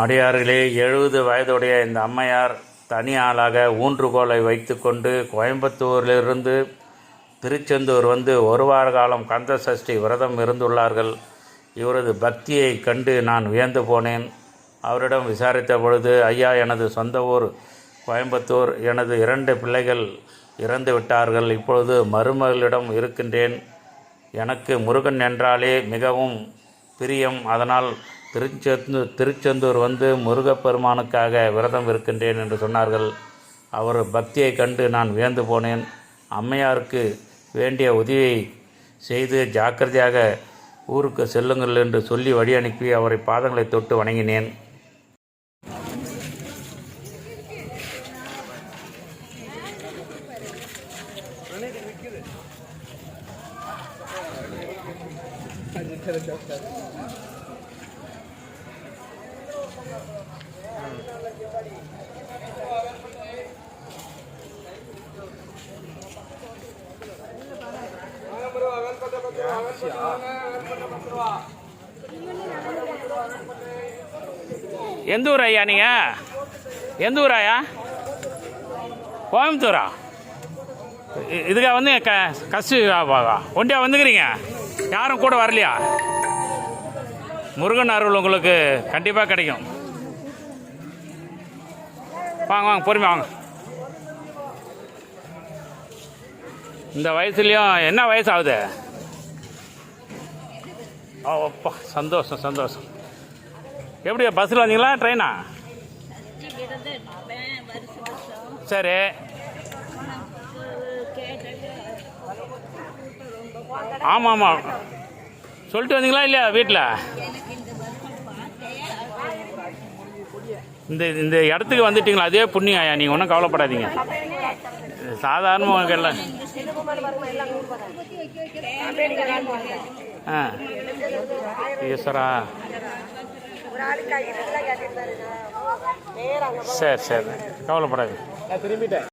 அடியார்களே எழுபது வயதுடைய இந்த அம்மையார் தனி ஆளாக ஊன்றுகோலை வைத்துக்கொண்டு கோயம்புத்தூரிலிருந்து திருச்செந்தூர் வந்து ஒரு வார காலம் கந்த சஷ்டி விரதம் இருந்துள்ளார்கள். இவரது பக்தியை கண்டு நான் வியந்து போனேன். அவரிடம் விசாரித்த பொழுது ஐயா எனது சொந்த ஊர் கோயம்புத்தூர். எனது இரண்டு பிள்ளைகள் இறந்து விட்டார்கள். இப்பொழுது மருமகளிடம் இருக்கின்றேன். எனக்கு முருகன் என்றாலே மிகவும் பிரியம். அதனால் திருச்செந்தூர் திருச்செந்தூர் வந்து முருகப்பெருமானுக்காக விரதம் இருக்கின்றேன் என்று சொன்னார்கள். அவர் பக்தியை கண்டு நான் வியந்து போனேன். அம்மையாருக்கு வேண்டிய உதவியை செய்து ஜாக்கிரதையாக ஊருக்கு செல்லுங்கள் என்று சொல்லி வழி அனுப்பி அவரை பாதங்களை தொட்டு வணங்கினேன். எந்த ஊர் ஐயா நீங்கள் எந்த ஊர் ஐயா? கோயம்புத்தூரா? இதுக்காக வந்து க கஸ்டி ஒண்டியா வந்துக்கிறீங்க? யாரும் கூட வரலையா? முருகன் அருள் உங்களுக்கு கண்டிப்பாக கிடைக்கும். வாங்க வாங்க பொறுமை வாங்க. இந்த வயசுலேயும் என்ன வயசு ஆகுது ஓ அப்பா சந்தோஷம் சந்தோஷம். எப்படி பஸ்ஸில் வந்தீங்களா ட்ரெயினா? சரி. ஆமாம். ஆமாம் சொல்லிட்டு வந்தீங்களா இல்லையா வீட்டில் இந்த இந்த இடத்துக்கு வந்துட்டீங்களா? அதே புண்ணியம் ஆயா? நீங்கள் ஒன்றும் கவலைப்படாதீங்க. சாதாரணமாக எல்லாம். ஆ. ஈஸ்வரா. சரி சரி. கவலைப்படாதீங்க.